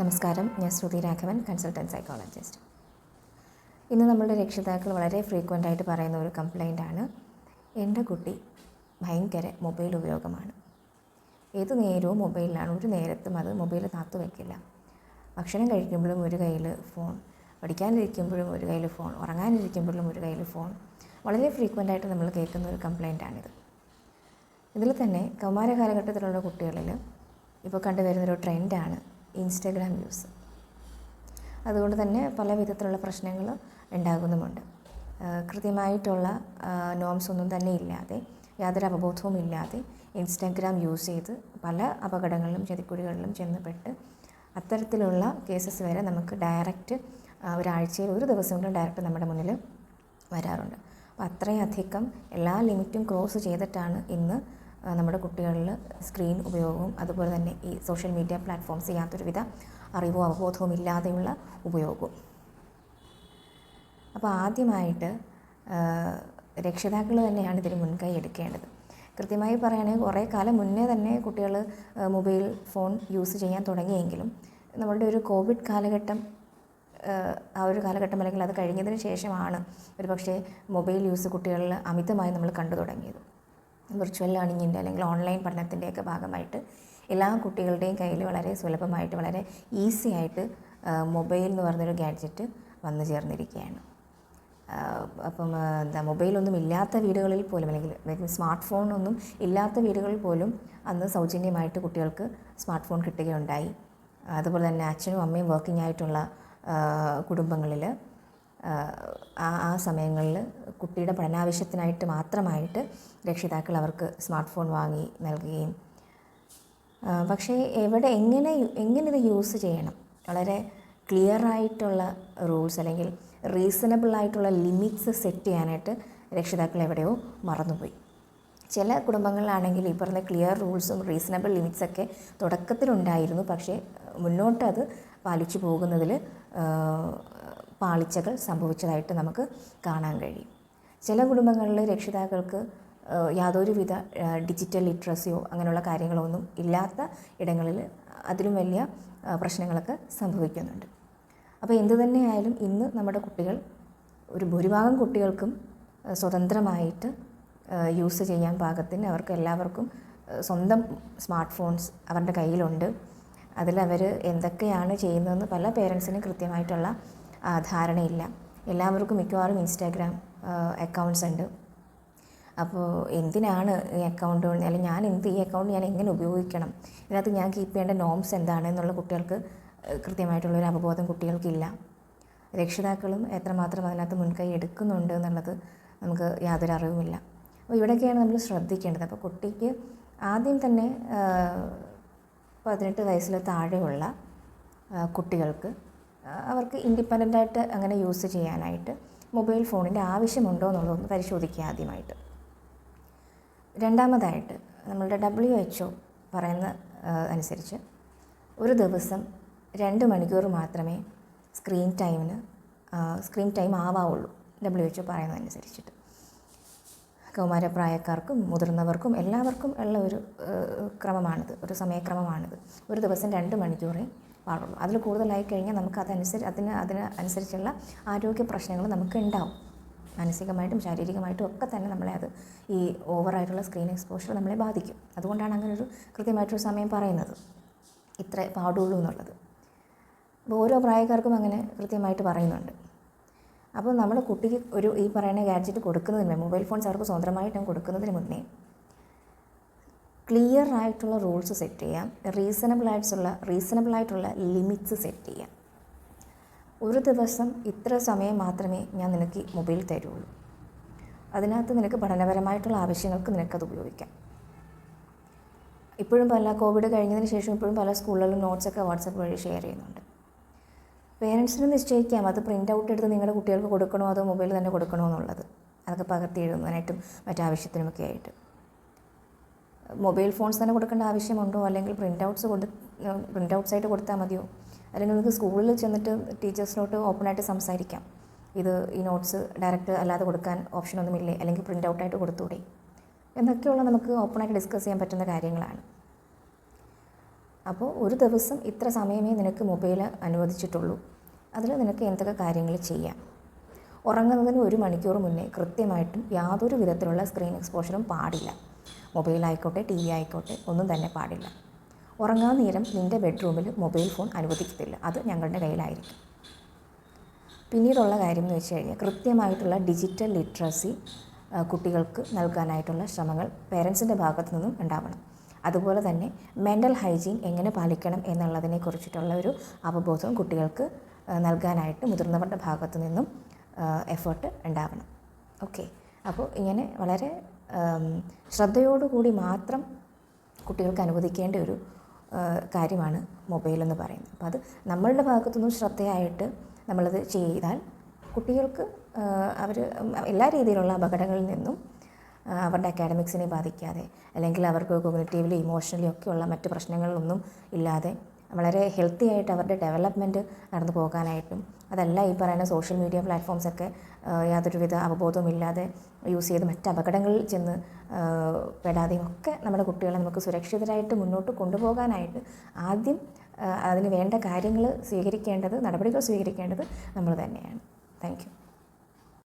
നമസ്കാരം. ഞാൻ ശ്രുതി Raghavan consultant psychologist ഇന്ന് നമ്മളുടെ രക്ഷിതാക്കൾ വളരെ ഫ്രീക്വന്റ് ആയിട്ട് പറയുന്ന ഒരു കംപ്ലൈന്റ് ആണ്. എന്റെ കുട്ടി ഭയങ്കര മൊബൈൽ ഉപയോഗമാണ്. ഏത് നേരവും മൊബൈലിലാണ് ഒരു നേരത്തും അത് മൊബൈൽ താത്തു വയ്ക്കില്ല ഭക്ഷണം കഴിക്കുമ്പോഴും ഒരു കയ്യിൽ ഫോൺ പഠിക്കാനിരിക്കുമ്പോഴും ഒരു കയ്യിൽ ഫോൺ ഉറങ്ങാനിരിക്കുമ്പോഴും ഒരു കയ്യിൽ ഫോൺ വളരെ ഫ്രീക്വന്റ് ആയിട്ട് നമ്മൾ കേൾക്കുന്ന ഒരു കംപ്ലൈന്റാണിത് ഇതിൽ തന്നെ കൗമാര കാലഘട്ടത്തിലുള്ള കുട്ടികളിൽ ഇപ്പോൾ കണ്ടുവരുന്നൊരു ട്രെൻഡാണ് ഇൻസ്റ്റഗ്രാം യൂസ് അതുകൊണ്ട് തന്നെ പല വിധത്തിലുള്ള പ്രശ്നങ്ങൾ ഉണ്ടാകുന്നുമുണ്ട്. കൃത്യമായിട്ടുള്ള നോംസ് ഒന്നും തന്നെ ഇല്ലാതെ യാതൊരു അവബോധവും ഇല്ലാതെ ഇൻസ്റ്റാഗ്രാം യൂസ് ചെയ്ത് പല അപകടങ്ങളിലും ചതിക്കുഴികളിലും ചെന്നപ്പെട്ട് അത്തരത്തിലുള്ള കേസസ് വരെ നമുക്ക് ഡയറക്റ്റ് ഒരാഴ്ചയിൽ ഒരു ദിവസമെങ്കിലും ഡയറക്റ്റ് നമ്മുടെ മുന്നിൽ വരാറുണ്ട്. അപ്പോൾ അത്രയധികം എല്ലാ ലിമിറ്റും ക്രോസ് ചെയ്തിട്ടാണ് ഇന്ന് നമ്മുടെ കുട്ടികളിൽ സ്ക്രീൻ ഉപയോഗവും അതുപോലെ തന്നെ ഈ സോഷ്യൽ മീഡിയ പ്ലാറ്റ്ഫോംസ് യാതൊരുവിധ അറിവോ അവബോധവും ഇല്ലാതെയുള്ള ഉപയോഗവും. അപ്പോൾ ആദ്യമായിട്ട് രക്ഷിതാക്കൾ തന്നെയാണ് ഇതിന് മുൻകൈ എടുക്കേണ്ടത്. കൃത്യമായി പറയുകയാണെങ്കിൽ കുറേ കാലം മുന്നേ തന്നെ കുട്ടികൾ മൊബൈൽ ഫോൺ യൂസ് ചെയ്യാൻ തുടങ്ങിയെങ്കിലും നമ്മളുടെ ഒരു കോവിഡ് കാലഘട്ടം ആ ഒരു കാലഘട്ടം അല്ലെങ്കിൽ അത് കഴിഞ്ഞതിന് ശേഷമാണ് ഒരു പക്ഷേ മൊബൈൽ യൂസ് കുട്ടികളിൽ അമിതമായി നമ്മൾ കണ്ടു തുടങ്ങിയത്. വിർച്വൽ ലേണിങ്ങിന്റെ അല്ലെങ്കിൽ ഓൺലൈൻ പഠനത്തിന്റെയൊക്കെ ഭാഗമായിട്ട് എല്ലാ കുട്ടികളുടെയും കയ്യിൽ വളരെ സുലഭമായിട്ട് വളരെ ഈസി ആയിട്ട് മൊബൈൽ എന്ന് പറഞ്ഞൊരു ഗാഡ്ജറ്റ് വന്നു ചേർന്നിരിക്കുകയാണ്. അപ്പം എന്താ മൊബൈലൊന്നും ഇല്ലാത്ത വീടുകളിൽ പോലും അല്ലെങ്കിൽ സ്മാർട്ട് ഫോണൊന്നും ഇല്ലാത്ത വീടുകളിൽ പോലും അന്ന് സൗജന്യമായിട്ട് കുട്ടികൾക്ക് സ്മാർട്ട് ഫോൺ കിട്ടുകയുണ്ടായി. അതുപോലെ തന്നെ അച്ഛനും അമ്മയും വർക്കിംഗ് ആയിട്ടുള്ള കുടുംബങ്ങളിൽ ആ ആ സമയങ്ങളിൽ കുട്ടിയുടെ പഠനാവശ്യത്തിനായിട്ട് മാത്രമായിട്ട് രക്ഷിതാക്കൾ അവർക്ക് സ്മാർട്ട് ഫോൺ വാങ്ങി നൽകുകയും പക്ഷേ എവിടെ എങ്ങനെ എങ്ങനെ ഇത് യൂസ് ചെയ്യണം? വളരെ ക്ലിയർ ആയിട്ടുള്ള റൂൾസ് അല്ലെങ്കിൽ റീസണബിൾ ആയിട്ടുള്ള ലിമിറ്റ്സ് സെറ്റ് ചെയ്യാനായിട്ട് രക്ഷിതാക്കൾ എവിടെയോ മറന്നുപോയി. ചില കുടുംബങ്ങളിലാണെങ്കിൽ ഈ പറഞ്ഞ ക്ലിയർ റൂൾസും റീസണബിൾ ലിമിറ്റ്സൊക്കെ തുടക്കത്തിലുണ്ടായിരുന്നു പക്ഷേ മുന്നോട്ട് അത് പാലിച്ചു പോകുന്നതിൽ പാളിച്ചകൾ സംഭവിച്ചതായിട്ട് നമുക്ക് കാണാൻ കഴിയും. ചില കുടുംബങ്ങളിൽ രക്ഷിതാക്കൾക്ക് യാതൊരുവിധ ഡിജിറ്റൽ ലിറ്ററസിയോ അങ്ങനെയുള്ള കാര്യങ്ങളോ ഒന്നും ഇല്ലാത്ത ഇടങ്ങളിൽ അതിലും വലിയ പ്രശ്നങ്ങളൊക്കെ സംഭവിക്കുന്നുണ്ട്. അപ്പോൾ എന്തു തന്നെയായാലും ഇന്ന് നമ്മുടെ കുട്ടികൾ ഒരു ഭൂരിഭാഗം കുട്ടികൾക്കും സ്വതന്ത്രമായിട്ട് യൂസ് ചെയ്യാൻ പാകത്തിന് അവർക്ക് എല്ലാവർക്കും സ്വന്തം സ്മാർട്ട് ഫോൺസ് അവരുടെ കയ്യിലുണ്ട്. അതിലവർ എന്തൊക്കെയാണ് ചെയ്യുന്നതെന്ന് പല പേരൻസിനും കൃത്യമായിട്ടുള്ള ധാരണയില്ല. എല്ലാവർക്കും മിക്കവാറും ഇൻസ്റ്റാഗ്രാം അക്കൗണ്ട്സ് ഉണ്ട്. അപ്പോൾ എന്തിനാണ് ഈ അക്കൗണ്ട് അല്ലെങ്കിൽ ഞാൻ എന്ത് ഈ അക്കൗണ്ട് ഞാൻ എങ്ങനെ ഉപയോഗിക്കണം? ഇതിനകത്ത് ഞാൻ കീപ്പ് ചെയ്യേണ്ട നോംസ് എന്താണ് എന്നുള്ള കുട്ടികൾക്ക് കൃത്യമായിട്ടുള്ളൊരു അവബോധം കുട്ടികൾക്കില്ല. രക്ഷിതാക്കളും എത്രമാത്രം അതിനകത്ത് മുൻകൈ എടുക്കുന്നുണ്ട് എന്നുള്ളത് നമുക്ക് യാതൊരു അറിവുമില്ല. അപ്പോൾ ഇവിടെയൊക്കെയാണ് നമ്മൾ ശ്രദ്ധിക്കേണ്ടത്. അപ്പോൾ കുട്ടിക്ക് ആദ്യം തന്നെ പതിനെട്ട് വയസ്സിൽ താഴെയുള്ള കുട്ടികൾക്ക് അവർക്ക് ഇൻഡിപെൻഡന്റ് ആയിട്ട് അങ്ങനെ യൂസ് ചെയ്യാനായിട്ട് മൊബൈൽ ഫോണിന്റെ ആവശ്യമുണ്ടോ എന്നുള്ളതൊന്ന് പരിശോധിക്കുക ആദ്യമായിട്ട്. രണ്ടാമതായിട്ട് നമ്മളുടെ ഡബ്ല്യു എച്ച് ഒ പറയുന്ന അനുസരിച്ച് ഒരു ദിവസം രണ്ട് മണിക്കൂർ മാത്രമേ സ്ക്രീൻ ടൈമിന് സ്ക്രീൻ ടൈം ആവാവുള്ളൂ ഡബ്ല്യു എച്ച് ഒ പറയുന്നതനുസരിച്ചിട്ട്. കൗമാരപ്രായക്കാർക്കും മുതിർന്നവർക്കും എല്ലാവർക്കും ഉള്ള ഒരു ക്രമമാണിത് ഒരു സമയക്രമമാണിത്. ഒരു ദിവസം രണ്ട് മണിക്കൂറേ പാടുള്ളൂ അതിൽ കൂടുതലായി കഴിഞ്ഞാൽ നമുക്ക് അതനുസരിച്ച് അതിന് അതിന് അനുസരിച്ചുള്ള ആരോഗ്യ പ്രശ്നങ്ങൾ നമുക്ക് ഉണ്ടാവും. മാനസികമായിട്ടും ശാരീരികമായിട്ടും ഒക്കെ തന്നെ നമ്മളെ അത് ഈ ഓവറായിട്ടുള്ള സ്ക്രീൻ എക്സ്പോഷർ നമ്മളെ ബാധിക്കും. അതുകൊണ്ടാണ് അങ്ങനെ ഒരു കൃത്യമായിട്ടൊരു സമയം പറയുന്നത്. ഇത്ര പാടുള്ളൂ എന്നുള്ളത്. അപ്പോൾ ഓരോ പ്രായക്കാർക്കും അങ്ങനെ കൃത്യമായിട്ട് പറയുന്നുണ്ട്. അപ്പോൾ നമ്മൾ കുട്ടിക്ക് ഒരു ഈ പറയുന്ന ഗാഡ്ജറ്റ് കൊടുക്കുന്നതിന് മൊബൈൽ ഫോൺസ് അവർക്ക് സ്വന്തമായിട്ടും കൊടുക്കുന്നതിന് മുന്നേ ക്ലിയർ ആയിട്ടുള്ള റൂൾസ് സെറ്റ് ചെയ്യാം. റീസണബിൾ ആയിട്ടുള്ള റീസണബിൾ ആയിട്ടുള്ള ലിമിറ്റ്സ് സെറ്റ് ചെയ്യാം. ഒരു ദിവസം ഇത്ര സമയം മാത്രമേ ഞാൻ നിനക്ക് മൊബൈൽ തരുള്ളൂ. അതിനകത്ത് നിനക്ക് പഠനപരമായിട്ടുള്ള ആവശ്യങ്ങൾക്ക് നിനക്കത് ഉപയോഗിക്കാം. ഇപ്പോഴും പല കോവിഡ് കഴിഞ്ഞതിന് ശേഷം ഇപ്പോഴും പല സ്കൂളുകളിലും നോട്ട്സൊക്കെ വാട്സപ്പ് വഴി ഷെയർ ചെയ്യുന്നുണ്ട്. പേരൻസിന് നിശ്ചയിക്കാം അത് പ്രിന്റ് ഔട്ട് എടുത്ത് നിങ്ങളുടെ കുട്ടികൾക്ക് കൊടുക്കണോ അതോ മൊബൈൽ തന്നെ കൊടുക്കണോ എന്നുള്ളത്. അതൊക്കെ പകർത്തി എഴുതുന്നതിനായിട്ടും മറ്റാവശ്യത്തിനുമൊക്കെ ആയിട്ട്. മൊബൈൽ ഫോൺസ് തന്നെ കൊടുക്കേണ്ട ആവശ്യമുണ്ടോ? അല്ലെങ്കിൽ പ്രിന്റ് ഔട്ട്സ് കൊടു പ്രിന്റ് ഔട്ട്സ് ആയിട്ട് കൊടുത്താൽ മതിയോ? അല്ലെങ്കിൽ നിങ്ങൾക്ക് സ്കൂളിൽ ചെന്നിട്ട് ടീച്ചേഴ്സിനോട്ട് ഓപ്പണായിട്ട് സംസാരിക്കാം. ഇത് ഈ നോട്ട്സ് ഡയറക്റ്റ് അല്ലാതെ കൊടുക്കാൻ ഓപ്ഷനൊന്നുമില്ലേ അല്ലെങ്കിൽ പ്രിന്റ് ഔട്ട് ഔട്ടായിട്ട് കൊടുത്തൂടെ? എന്നൊക്കെയുള്ള നമുക്ക് ഓപ്പണായിട്ട് ഡിസ്കസ് ചെയ്യാൻ പറ്റുന്ന കാര്യങ്ങളാണ്. അപ്പോൾ ഒരു ദിവസം ഇത്ര സമയമേ നിനക്ക് മൊബൈൽ അനുവദിച്ചിട്ടുള്ളൂ. അതിൽ നിനക്ക് എന്തൊക്കെ കാര്യങ്ങൾ ചെയ്യാം? ഉറങ്ങുന്നതിന് ഒരു മണിക്കൂർ മുന്നേ കൃത്യമായിട്ടും യാതൊരു വിധത്തിലുള്ള സ്ക്രീൻ എക്സ്പോഷറും പാടില്ല. മൊബൈലായിക്കോട്ടെ ടി വി ആയിക്കോട്ടെ ഒന്നും തന്നെ പാടില്ല. ഉറങ്ങാൻ നേരം നിന്റെ ബെഡ്റൂമിൽ മൊബൈൽ ഫോൺ അനുവദിക്കത്തില്ല. അത് ഞങ്ങളുടെ കയ്യിലായിരിക്കും. പിന്നീടുള്ള കാര്യം എന്ന് വെച്ച് കഴിഞ്ഞാൽ കൃത്യമായിട്ടുള്ള ഡിജിറ്റൽ ലിറ്ററസി കുട്ടികൾക്ക് നൽകാനായിട്ടുള്ള ശ്രമങ്ങൾ പേരൻസിന്റെ ഭാഗത്തു നിന്നും ഉണ്ടാവണം. അതുപോലെ തന്നെ മെന്റൽ ഹൈജീൻ എങ്ങനെ പാലിക്കണം എന്നുള്ളതിനെ കുറിച്ചിട്ടുള്ള ഒരു അവബോധം കുട്ടികൾക്ക് നൽകാനായിട്ട് മുതിർന്നവരുടെ ഭാഗത്തു നിന്നും എഫേർട്ട് ഉണ്ടാവണം. ഓക്കെ അപ്പോൾ ഇങ്ങനെ വളരെ ശ്രദ്ധയോടുകൂടി മാത്രം കുട്ടികൾക്ക് അനുവദിക്കേണ്ട ഒരു കാര്യമാണ് മൊബൈൽ എന്ന് പറയുന്നത്. അപ്പോൾ അത് നമ്മളുടെ ഭാഗത്തുനിന്നും ശ്രദ്ധയായിട്ട് നമ്മളത് ചെയ്താൽ കുട്ടികൾക്ക് അവർ എല്ലാ രീതിയിലുള്ള അപകടങ്ങളിൽ നിന്നും അവരുടെ അക്കാഡമിക്സിനെ ബാധിക്കാതെ അല്ലെങ്കിൽ അവർക്ക് കോഗ്നറ്റീവ്ലി ഇമോഷണലി ഒക്കെയുള്ള മറ്റ് പ്രശ്നങ്ങളൊന്നും ഇല്ലാതെ വളരെ ഹെൽത്തി ആയിട്ട് അവരുടെ ഡെവലപ്മെന്റ് നടന്നു പോകാനായിട്ടും അതല്ല ഈ പറയുന്ന സോഷ്യൽ മീഡിയ പ്ലാറ്റ്ഫോംസൊക്കെ യാതൊരുവിധ അവബോധവും ഇല്ലാതെ യൂസ് ചെയ്ത് മറ്റ് അപകടങ്ങളിൽ ചെന്ന് പെടാതെയും ഒക്കെ നമ്മുടെ കുട്ടികളെ നമുക്ക് സുരക്ഷിതരായിട്ട് മുന്നോട്ട് കൊണ്ടുപോകാനായിട്ട് ആദ്യം അതിന് വേണ്ട കാര്യങ്ങൾ സ്വീകരിക്കേണ്ടത് നടപടികൾ സ്വീകരിക്കേണ്ടത് നമ്മൾ തന്നെയാണ്. താങ്ക്